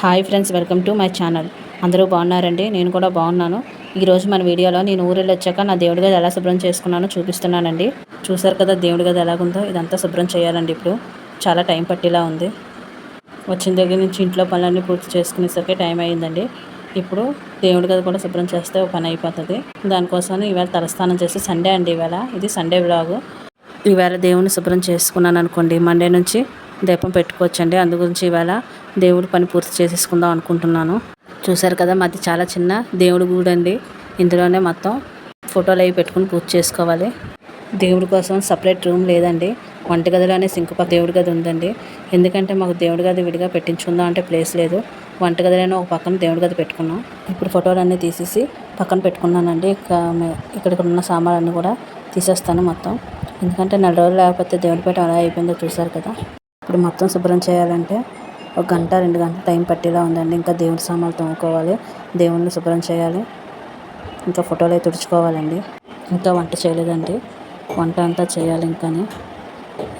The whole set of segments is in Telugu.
Hi friends welcome to my channel. అందరూ బాగున్నారండి? నేను కూడా బాగున్నాను. ఈరోజు మన వీడియోలో నేను ఊరెళ్ళి వచ్చాక నా దేవుడి గది ఎలా శుభ్రం చేసుకున్నానో చూపిస్తున్నానండి. చూసారు కదా దేవుడి గది ఎలాగుందో? ఇదంతా శుభ్రం చేయాలండి ఇప్పుడు. చాలా టైం పట్టేలా ఉంది. వచ్చిన దగ్గర నుంచి ఇంట్లో పనులన్నీ పూర్తి చేసుకునేసరికి టైం అయ్యిందండి. ఇప్పుడు దేవుడి గది కూడా శుభ్రం చేస్తే ఒక పని అయిపోతుంది. దానికోసం ఈవేళ తలస్నానం చేసి సండే అండి ఇవాళ ఇది సండే బ్లాగు ఈవేళ దేవుని శుభ్రం చేసుకున్నాను అనుకోండి మండే నుంచి దీపం పెట్టుకోవచ్చండి. అందు గురించి ఈవేళ దేవుడి పని పూర్తి చేసేసుకుందాం అనుకుంటున్నాను. చూశారు కదా మాది చాలా చిన్న దేవుడి గుడి అండి ఇందులోనే మొత్తం ఫోటోలు అవి పెట్టుకుని పూజ చేసుకోవాలి. దేవుడి కోసం సపరేట్ రూమ్ లేదండి. వంటగదిలోనే సింక్ పక్క దేవుడి గది ఉందండి. ఎందుకంటే మాకు దేవుడి గది విడిగా పెట్టించుకుందాం అంటే ప్లేస్ లేదు. వంటగదిలోనే ఒక పక్కన దేవుడి గది పెట్టుకున్నాం. ఇప్పుడు ఫోటోలు అన్నీ తీసేసి పక్కన పెట్టుకున్నానండి. ఇక ఇక్కడ ఉన్న సామాన్లన్నీ కూడా తీసేస్తాను మొత్తం. ఎందుకంటే నెల రోజులు లేకపోతే దేవుడి పేట అలా అయిపోయిందో చూసారు కదా. ఇప్పుడు మొత్తం శుభ్రం చేయాలంటే ఒక గంట రెండు గంటల టైం పట్టేలా ఉందండి. ఇంకా దేవుడి సామాన్లు తోముకోవాలి. దేవుణ్ణి శుభ్రం చేయాలి. ఇంకా ఫోటోలు అవి తుడుచుకోవాలండి. ఇంకా వంట చేయలేదండి. వంట అంతా చేయాలి ఇంకాని.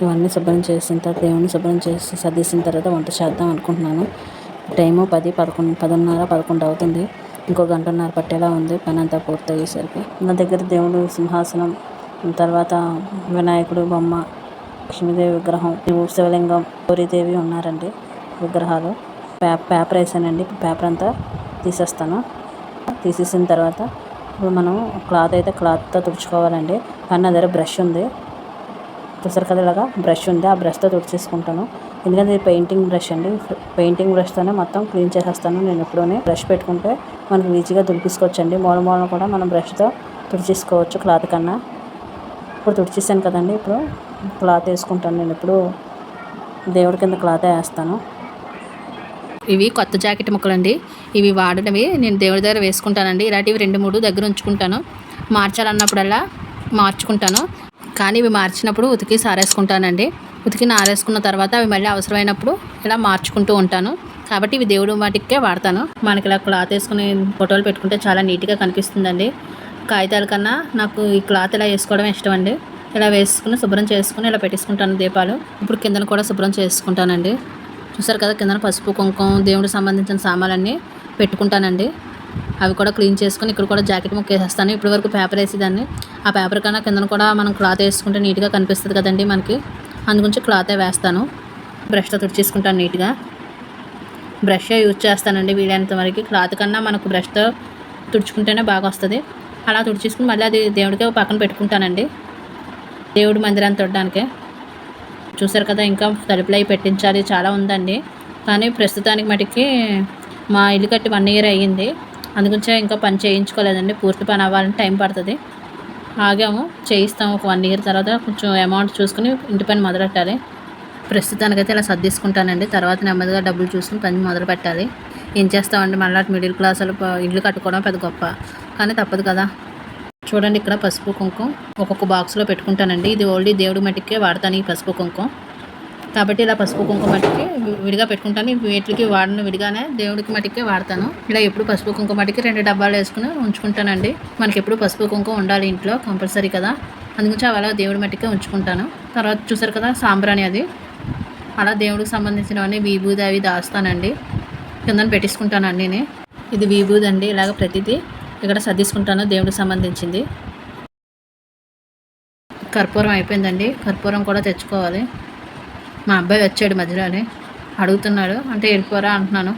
ఇవన్నీ శుభ్రం చేసిన తర్వాత దేవుణ్ణి శుభ్రం చేసి సర్దేసిన తర్వాత వంట చేద్దాం అనుకుంటున్నాను. టైము పది పదకొండు పదిన్నర పదకొండు అవుతుంది. ఇంకో గంటన్నర పట్టేలా ఉంది. పని అంతా పూర్తయ్యేసరికి. నా దగ్గర దేవుడు సింహాసనం తర్వాత వినాయకుడు బొమ్మ లక్ష్మీదేవి విగ్రహం శివలింగం గౌరీదేవి ఉన్నారండి విగ్రహాలు. పే పేపర్ వేసానండి. పేపర్ అంతా తీసేస్తాను. తీసేసిన తర్వాత ఇప్పుడు మనం క్లాత్ అయితే క్లాత్తో తుడుచుకోవాలండి. కానీ నా దగ్గర బ్రష్ ఉంది. చూసారు కదా ఇలాగా బ్రష్ ఉంది. ఆ బ్రష్తో తుడిచేసుకుంటాను. ఎందుకంటే ఇది పెయింటింగ్ బ్రష్ అండి. పెయింటింగ్ బ్రష్తోనే మొత్తం క్లీన్ చేసేస్తాను. నేను ఎప్పుడూనే బ్రష్ పెట్టుకుంటే మనకి ఈజీగా తుడిపించుకోవచ్చండి మూల మూలన కూడా మనం బ్రష్తో తుడిచేసుకోవచ్చు క్లాత్ కన్నా. ఇప్పుడు తుడిచేసాను కదండి ఇప్పుడు. క్లాత్ వేసుకుంటాను నేను ఇప్పుడు దేవుడి కింద క్లాత్ వేస్తాను. ఇవి కొత్త జాకెట్ ముక్కలండి. ఇవి వాడినవి నేను దేవుడి దగ్గర వేసుకుంటానండి. ఇలాంటివి రెండు మూడు దగ్గర ఉంచుకుంటాను. మార్చాలన్నప్పుడల్లా మార్చుకుంటాను. కానీ ఇవి మార్చినప్పుడు ఉతికి సారేసుకుంటానండి. ఉతికి నారేసుకున్న తర్వాత అవి మళ్ళీ అవసరమైనప్పుడు ఇలా మార్చుకుంటూ ఉంటాను. కాబట్టి ఇవి దేవుడు వాటికే వాడతాను. మనకి ఇలా క్లాత్ వేసుకుని ఫోటోలు పెట్టుకుంటే చాలా నీట్గా కనిపిస్తుందండి. కాగితాల కన్నా నాకు ఈ క్లాత్ ఇలా వేసుకోవడం ఇష్టం అండి ఇలా వేసుకుని శుభ్రం చేసుకుని ఇలా పెట్టేసుకుంటాను దీపాలు. ఇప్పుడు కిందన కూడా శుభ్రం చేసుకుంటానండి. చూసారు కదా కిందన పసుపు కుంకుమ దేవుడికి సంబంధించిన సామాన్లన్నీ పెట్టుకుంటానండి. అవి కూడా క్లీన్ చేసుకుని ఇక్కడ కూడా జాకెట్ ముక్క వేసేస్తాను ఇప్పటి వరకు పేపర్ వేసేదాన్ని. ఆ పేపర్ కన్నా కిందన కూడా మనం క్లాత్ వేసుకుంటే నీట్గా కనిపిస్తుంది కదండి మనకి. అందుగురించి క్లాతే వేస్తాను. బ్రష్తో తుడిచేసుకుంటాను నీట్గా. బ్రష్ యూజ్ చేస్తానండి వీలైనంత వరకు. క్లాత్ కన్నా మనకు బ్రష్తో తుడుచుకుంటేనే బాగా వస్తుంది అలా తుడిచేసుకుని మళ్ళీ అది దేవుడికి పక్కన పెట్టుకుంటానండి. దేవుడి మందిరాన్ని తొడడానికి చూసారు కదా ఇంకా తలుపులు అవి పెట్టించాలి. చాలా ఉందండి. కానీ ప్రస్తుతానికి మటుకి మా ఇల్లు కట్టి వన్ ఇయర్ అయ్యింది. అందుకుంచే ఇంకా పని చేయించుకోలేదండి. పూర్తి పని అవ్వాలంటే టైం పడుతుంది. ఆగాము చేయిస్తాము ఒక వన్ ఇయర్ తర్వాత. కొంచెం అమౌంట్ చూసుకుని ఇంటి పని మొదలెట్టాలి. ప్రస్తుతానికైతే ఇలా సర్దిసుకుంటానండి. తర్వాత నెమ్మదిగా డబ్బులు చూసుకుని పని మొదలు పెట్టాలి. ఏం చేస్తామండి? మళ్ళీ మిడిల్ క్లాస్ వాళ్ళు ఇల్లు కట్టుకోవడం పెద్ద గొప్ప. కానీ తప్పదు కదా. చూడండి ఇక్కడ పసుపు కుంకుమ ఒక్కొక్క బాక్స్లో పెట్టుకుంటానండి. ఇది ఓన్లీ దేవుడి మట్టికే వాడతాను ఈ పసుపు కుంకుమ. కాబట్టి ఇలా పసుపు కుంకుమ మట్టికి విడిగా పెట్టుకుంటాను. వీటికి వాడిన విడిగానే దేవుడికి మట్టికే వాడతాను. ఇలా ఎప్పుడు పసుపు కుంకుమ మట్టికి రెండు డబ్బాలు వేసుకుని ఉంచుకుంటానండి. మనకి ఎప్పుడు పసుపు కుంకుమ ఉండాలి ఇంట్లో కంపల్సరీ కదా. అందుగురించి అవి అలా దేవుడి మట్టికే ఉంచుకుంటాను. తర్వాత చూసారు కదా సాంబ్రాణి అది. అలా దేవుడికి సంబంధించినవన్నీ విభూది అవి దాస్తానండి. కిందని పెట్టించుకుంటాను అన్నీని. ఇది విభూది అండి. ఇలాగ ప్రతిదీ ఇక్కడ సర్దిసుకుంటాను దేవుడికి సంబంధించింది. కర్పూరం అయిపోయిందండి. కర్పూరం కూడా తెచ్చుకోవాలి. మా అబ్బాయి వచ్చాడు మధ్యలోనే. అడుగుతున్నాడు అంటే వెళ్ళిపోరా అంటున్నాను.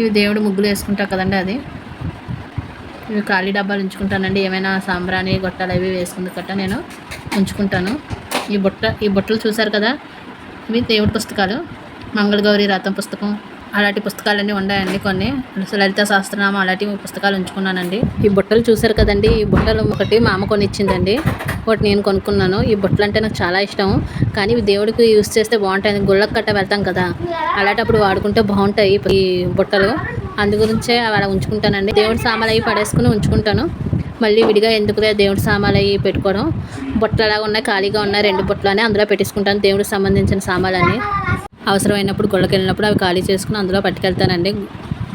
ఇవి దేవుడు ముగ్గులు వేసుకుంటా కదండి అది. ఇవి ఖాళీ డబ్బాలు ఉంచుకుంటానండి. ఏమైనా సాంబ్రాణి గొట్టాలు అవి వేసుకుంది గట్ట నేను ఉంచుకుంటాను. ఈ బుట్ట ఈ బుట్టలు చూశారు కదా? ఇవి దేవుడి పుస్తకాలు. మంగళగౌరి రథం పుస్తకం. అలాంటి పుస్తకాలన్నీ ఉన్నాయండి కొన్ని. లలిత శాస్త్రనామం అలాంటి పుస్తకాలు ఉంచుకున్నానండి. ఈ బుట్టలు చూసారు కదండి. ఈ బుట్టలు ఒకటి మా అమ్మ కొని ఇచ్చిందండి ఒకటి నేను కొనుక్కున్నాను. ఈ బుట్టలు అంటే నాకు చాలా ఇష్టం. కానీ ఇవి దేవుడికి యూస్ చేస్తే బాగుంటాయి గుళ్ళకి కట్ట వెళ్తాం కదా. అలాంటప్పుడు వాడుకుంటే బాగుంటాయి ఈ బుట్టలు. అందు గురించే అవి అలా ఉంచుకుంటానండి. దేవుడి సామాన్లు అవి పడేసుకుని ఉంచుకుంటాను. మళ్ళీ విడిగా ఎందుకులే దేవుడి సామాన్లు అవి పెట్టుకోవడం? బుట్టలు అలాగా ఉన్నాయి ఖాళీగా ఉన్నాయి రెండు బుట్టలు అని అందులో పెట్టేసుకుంటాను దేవుడికి సంబంధించిన సామాన్లన్నీ. అవసరమైనప్పుడు గుళ్ళకి వెళ్ళినప్పుడు అవి ఖాళీ చేసుకుని అందులో పట్టుకెళ్తానండి.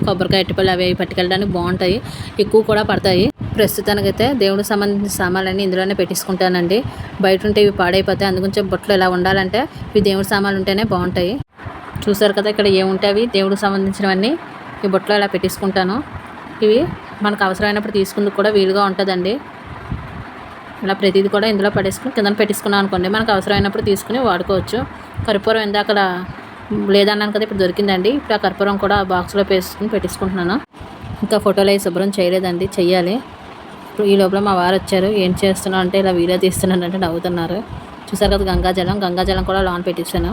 కొబ్బరికాయ అట్టిపళ్ళు అవి పట్టుకెళ్ళడానికి బాగుంటాయి. ఎక్కువ కూడా పడతాయి. ప్రస్తుతానికైతే దేవుడికి సంబంధించిన సామాన్లన్నీ ఇందులోనే పెట్టేసుకుంటానండి. బయట ఉంటే ఇవి పాడైపోతాయి. అందుగురించి బుట్టలు ఇలా ఉండాలంటే ఇవి దేవుడి సామాన్లు ఉంటేనే బాగుంటాయి. చూసారు కదా ఇక్కడ ఏముంటాయి అవి? దేవుడికి సంబంధించినవన్నీ ఈ బుట్టలో ఇలా పెట్టేసుకుంటాను. ఇవి మనకు అవసరమైనప్పుడు తీసుకుందుకు కూడా వీలుగా ఉంటుందండి. ఇలా ప్రతిదీ కూడా ఇందులో పడేసుకుని కింద పెట్టేసుకున్నాం అనుకోండి. మనకు అవసరమైనప్పుడు తీసుకుని వాడుకోవచ్చు. కర్పూరం ఇందాక లేదన్నాను కదా ఇప్పుడు దొరికిందండి. ఇప్పుడు ఆ కర్పూరం కూడా ఆ బాక్స్లో పేసుకుని పెట్టేసుకుంటున్నాను. ఇంకా ఫోటోలు అవి శుభ్రం చేయలేదండి చెయ్యాలి. ఇప్పుడు ఈ లోపల మా వారు వచ్చారు ఏం చేస్తున్నావు అంటే ఇలా వీడియో తీస్తున్నాను అంటే నవ్వుతున్నారు. చూసారు కదా గంగాజలం గంగాజలం కూడా లోన్ పెట్టించాను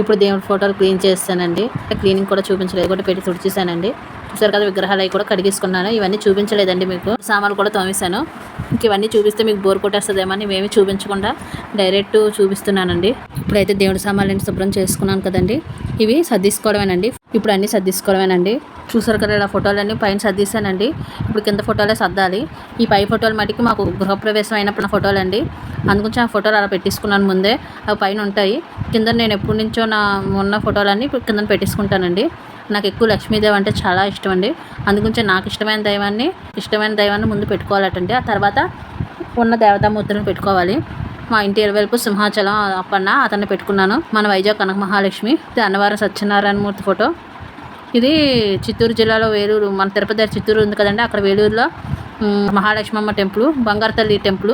ఇప్పుడు దేవుడి ఫోటోలు క్లీన్ చేస్తానండి. క్లీనింగ్ కూడా చూపించలేదు కూడా పెట్టి తుడిచేసానండి చూసారు కదా విగ్రహాలు అవి కూడా కడిగేసుకున్నాను. ఇవన్నీ చూపించలేదండి మీకు. సామాన్లు కూడా తోమేశాను. ఇంక ఇవన్నీ చూపిస్తే మీకు బోర్ కొట్టేస్తుందేమని మేమే చూపించకుండా డైరెక్ట్ చూపిస్తున్నానండి. ఇప్పుడైతే దేవుడి సామాన్లు శుభ్రం చేసుకున్నాను కదండి. ఇవి సర్దిసుకోవడమేనండి. ఇప్పుడు అన్నీ సర్దిసుకోవడమేనండి. చూసారు కదా ఇలా ఫోటోలన్నీ పైన సర్దిస్తానండి ఇప్పుడు కింద ఫోటోలే సర్దాలి. ఈ పై ఫోటోలు మటుకి మాకు గృహప్రవేశం అయినప్పుడు ఫోటోలు అండి అందుగురించి ఆ ఫోటోలు అలా పెట్టేసుకున్నాను ముందే. అవి పైన ఉంటాయి. కింద నేను ఎప్పటి నుంచో నా ఉన్న ఫోటోలన్నీ ఇప్పుడు కింద పెట్టేసుకుంటానండి. నాకు ఎక్కువ లక్ష్మీదేవి అంటే చాలా ఇష్టం అండి. అందుగురించి నాకు ఇష్టమైన దైవాన్ని ఇష్టమైన దైవాన్ని ముందు పెట్టుకోవాలటండి ఆ తర్వాత ఉన్న దేవతామూర్తులను పెట్టుకోవాలి. మా ఇంటి ఇరవైపు సింహాచలం అప్పన్న అతన్ని పెట్టుకున్నాను. మన వైజాగ్ కనక మహాలక్ష్మి ఇది అన్నవరం సత్యనారాయణ మూర్తి ఫోటో. ఇది చిత్తూరు జిల్లాలో వేలూరు మన తిరుపతి చిత్తూరు ఉంది కదండి అక్కడ వేలూరులో మహాలక్ష్మమ్మ టెంపుల్ బంగారు తల్లి టెంపుల్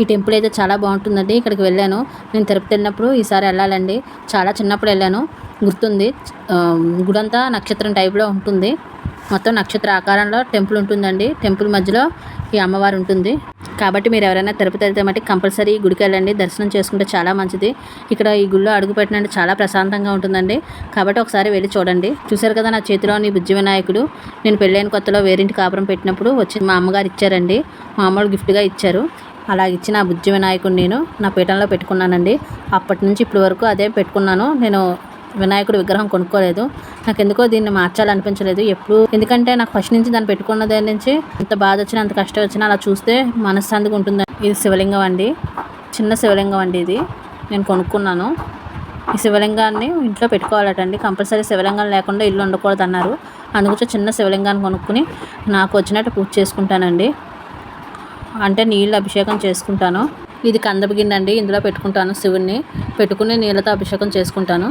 ఈ టెంపుల్ అయితే చాలా బాగుంటుందండి. ఇక్కడికి వెళ్ళాను. నేను తిరుపతి వెళ్ళినప్పుడు ఈసారి వెళ్ళాలండి. చాలా చిన్నప్పుడు వెళ్ళాను. గుర్తుంది. గుడంతా నక్షత్రం టైప్లో ఉంటుంది. మొత్తం నక్షత్ర ఆకారంలో టెంపుల్ ఉంటుందండి. టెంపుల్ మధ్యలో ఈ అమ్మవారు ఉంటుంది. కాబట్టి మీరు ఎవరైనా తిరుపతి వెళ్తే మట్టి కంపల్సరీ ఈ గుడికి వెళ్ళండి. దర్శనం చేసుకుంటే చాలా మంచిది. ఇక్కడ ఈ గుడిలో అడుగు పెట్టినంటే చాలా ప్రశాంతంగా ఉంటుందండి. కాబట్టి ఒకసారి వెళ్ళి చూడండి. చూశారు కదా నా చేతిలోని బుజ్జి వినాయకుడు. నేను పెళ్ళైన కొత్తలో వేరింటి కాపురం పెట్టినప్పుడు వచ్చి మా అమ్మగారు ఇచ్చారండి. మా అమ్మడు గిఫ్ట్గా ఇచ్చారు. అలా ఇచ్చిన ఆ బుజ్జి వినాయకుడు నేను నా పీఠంలో పెట్టుకున్నానండి. అప్పటి నుంచి ఇప్పటి వరకు అదే పెట్టుకున్నాను. నేను వినాయకుడు విగ్రహం కొనుక్కోలేదు. నాకు ఎందుకో దీన్ని మార్చాలనిపించలేదు ఎప్పుడు. ఎందుకంటే నాకు ఫస్ట్ నుంచి దాన్ని పెట్టుకున్న దగ్గర నుంచి ఎంత బాధ వచ్చినా అంత కష్టం వచ్చినా అలా చూస్తే మనశ్శాంతిగా ఉంటుంది. ఇది శివలింగం అండి. చిన్న శివలింగం అండి ఇది. నేను కొనుక్కున్నాను. ఈ శివలింగాన్ని ఇంట్లో పెట్టుకోవాలటండి. కంపల్సరీ శివలింగం లేకుండా ఇల్లు ఉండకూడదు అన్నారు అందుకొచ్చి చిన్న శివలింగాన్ని కొనుక్కుని నాకు వచ్చినట్టు పూజ చేసుకుంటానండి. అంటే నీళ్ళు అభిషేకం చేసుకుంటాను. ఇది కందపు గిన్నె అండి ఇందులో పెట్టుకుంటాను శివుణ్ణి. పెట్టుకుని నీళ్ళతో అభిషేకం చేసుకుంటాను.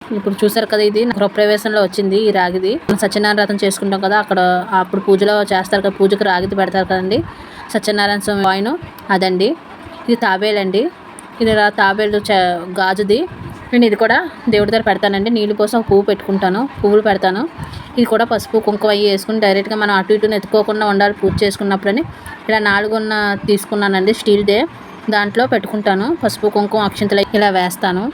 ఇప్పుడు చూసారు కదా ఇది గృహప్రవేశంలో వచ్చింది ఈ రాగిది. మనం సత్యనారాయణ వ్రతం చేసుకుంటాం కదా అక్కడ అప్పుడు పూజలో చేస్తారు కదా పూజకు రాగిది పెడతారు కదండి. సత్యనారాయణ స్వామి వాయిన్ అదండి. ఇది తాబేలండి. ఇది తాబేలు చ గాజుది. నేను ఇది కూడా దేవుడి దగ్గర పెడతానండి. నీళ్ళు కోసం పువ్వు పెట్టుకుంటాను. పువ్వులు పెడతాను. ఇది కూడా పసుపు కుంకుమ అయ్యి వేసుకుని డైరెక్ట్గా మనం అటు ఇటు ఎత్తుకోకుండా ఉండాలి పూజ చేసుకున్నప్పుడని. ఇలా నాలుగున్న తీసుకున్నానండి స్టీల్దే దాంట్లో పెట్టుకుంటాను. పసుపు కుంకుమ అక్షంతలు ఇలా వేస్తాను.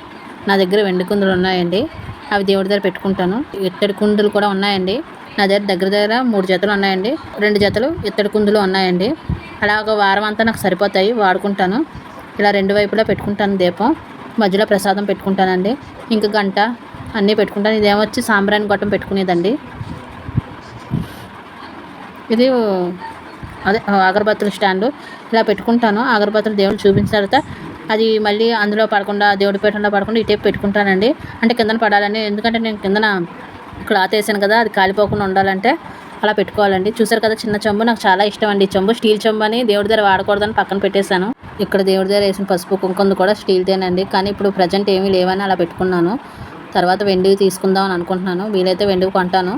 నా దగ్గర వెండి కుందులు ఉన్నాయండి. అవి దేవుడి దగ్గర పెట్టుకుంటాను. ఇత్తడి కుందులు కూడా ఉన్నాయండి. నా దగ్గర దగ్గర దగ్గర మూడు జతలు ఉన్నాయండి. రెండు జతలు ఇత్తడి కుందులు ఉన్నాయండి. అలా ఒక వారం అంతా నాకు సరిపోతాయి. వాడుకుంటాను. ఇలా రెండు వైపులా పెట్టుకుంటాను దీపం. మధ్యలో ప్రసాదం పెట్టుకుంటానండి. ఇంకా గంట అన్నీ పెట్టుకుంటాను. ఇదేమొచ్చి సాంబ్రాణి గొట్టం పెట్టుకునేదండి. ఇది అదే అగరబత్తుల స్టాండు. ఇలా పెట్టుకుంటాను. అగరబత్తులు దేవుడు చూపించిన తర్వాత అది మళ్ళీ అందులో పడకుండా దేవుడి పీఠంలో పడకుండా ఇటే పెట్టుకుంటానండి. అంటే కిందన పడాలని ఎందుకంటే నేను కిందన క్లాత్ వేసాను కదా అది కాలిపోకుండా ఉండాలంటే అలా పెట్టుకోవాలండి. చూసారు కదా చిన్న చెంబు నాకు చాలా ఇష్టం అండి. ఈ చెంబు స్టీల్ చెంబు అని దేవుడి దగ్గర వాడకూడదని పక్కన పెట్టేశాను. ఇక్కడ దేవుడి దగ్గర వేసిన పసుపు కుంకుమ కూడా స్టీల్దేనండి. కానీ ఇప్పుడు ప్రజెంట్ ఏమీ లేవని అలా పెట్టుకున్నాను. తర్వాత వెండివి తీసుకుందాం అని అనుకుంటున్నాను. వీలైతే వెండివి కొంటాను.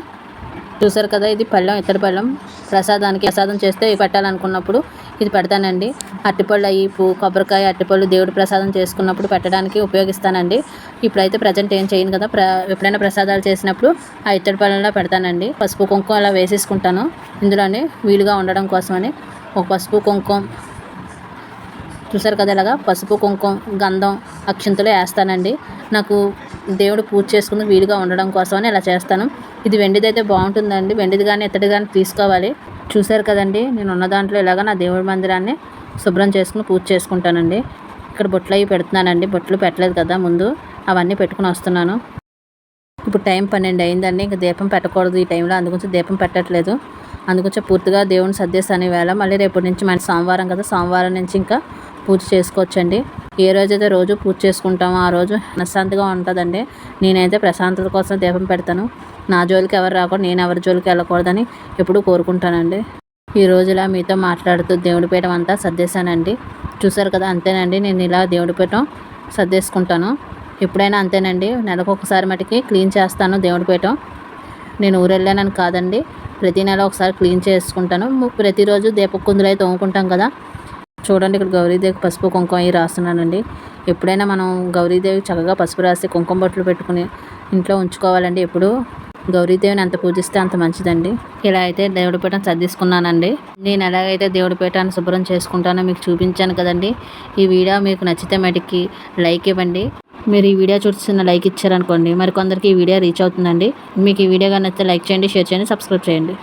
చూసారు కదా ఇది పళ్ళం ఇత్తడి పళ్ళం. ప్రసాదానికి ప్రసాదం చేస్తే ఇవి పెట్టాలనుకున్నప్పుడు ఇది పెడతానండి. అట్టిపళ్ళు అయ్యి పువ్వు కొబ్బరికాయ అట్టిపళ్ళు దేవుడి ప్రసాదం చేసుకున్నప్పుడు పెట్టడానికి ఉపయోగిస్తానండి. ఇప్పుడైతే ప్రజెంట్ ఏం చేయను కదా ప్ర ఎప్పుడైనా ప్రసాదాలు చేసినప్పుడు ఆ ఇత్తడి పళ్ళెంలో పెడతానండి. పసుపు కుంకుమ అలా వేసేసుకుంటాను. ఇందులోనే వీలుగా ఉండడం కోసమని ఒక పసుపు కుంకుమ చూసారు కదా ఇలాగా? పసుపు కుంకుమ గంధం అక్షింతలు వేస్తానండి. నాకు దేవుడు పూజ చేసుకుని వీలుగా ఉండడం కోసమని ఇలా చేస్తాను. ఇది వెండిది అయితే బాగుంటుందండి. వెండిది కానీ ఇత్తడి కానీ తీసుకోవాలి. చూసారు కదండి? నేను ఉన్న దాంట్లో ఇలాగ నా దేవుడి మందిరాన్ని శుభ్రం చేసుకుని పూజ చేసుకుంటానండి. ఇక్కడ బొట్లు అవి పెడుతున్నానండి. బొట్లు పెట్టలేదు కదా ముందు. అవన్నీ పెట్టుకుని వస్తున్నాను. ఇప్పుడు టైం పన్నెండు అయిందండి. ఇంకా దీపం పెట్టకూడదు ఈ టైంలో. అందుగురించి దీపం పెట్టట్లేదు. అందుకొచ్చి పూర్తిగా దేవుని సర్దేశాను అనేవేళ మళ్ళీ రేపటి నుంచి మన సోమవారం కదా. సోమవారం నుంచి ఇంకా పూజ చేసుకోవచ్చండి. ఏ రోజైతే రోజు పూజ చేసుకుంటామో ఆ రోజు మనశ్శాంతిగా ఉంటుందండి. నేనైతే ప్రశాంతత కోసం దీపం పెడతాను. నా జోలికి ఎవరు రాకూడదు నేను ఎవరి జోలికి వెళ్ళకూడదని ఎప్పుడూ కోరుకుంటానండి. ఈ రోజులా మీతో మాట్లాడుతూ దేవుడి పీఠం అంతా సర్దేశానండి. చూసారు కదా అంతేనండి. నేను ఇలా దేవుడి పీఠం సర్దేసుకుంటాను. ఎప్పుడైనా అంతేనండి. నెలకు ఒకసారి మటుకి క్లీన్ చేస్తాను దేవుడి పీఠం. నేను ఊరు కాదండి. ప్రతి నెల ఒకసారి క్లీన్ చేసుకుంటాను. ప్రతిరోజు దీపకుందులు అయితే తోముకుంటాం కదా. చూడండి ఇక్కడ గౌరీదేవి పసుపు కుంకుమ అవి రాస్తున్నానండి. ఎప్పుడైనా మనం గౌరీదేవికి చక్కగా పసుపు రాసి కుంకుమ బొట్లు పెట్టుకుని ఇంట్లో ఉంచుకోవాలండి ఎప్పుడు. గౌరీదేవిని ఎంత పూజిస్తే అంత మంచిదండి. ఇలా అయితే దేవుడి పీఠం సర్దిసుకున్నానండి. నేను ఎలాగైతే దేవుడి పీఠాన్ని శుభ్రం చేసుకుంటానో మీకు చూపించాను కదండి. ఈ వీడియో మీకు నచ్చితే మటుకి లైక్ ఇవ్వండి. మీరు ఈ వీడియో చూస్తున్న లైక్ ఇచ్చారనుకోండి మరి కొందరికి ఈ వీడియో రీచ్ అవుతుందండి. మీకు ఈ వీడియో కానీ నచ్చితే లైక్ చేయండి షేర్ చేయండి సబ్స్క్రైబ్ చేయండి.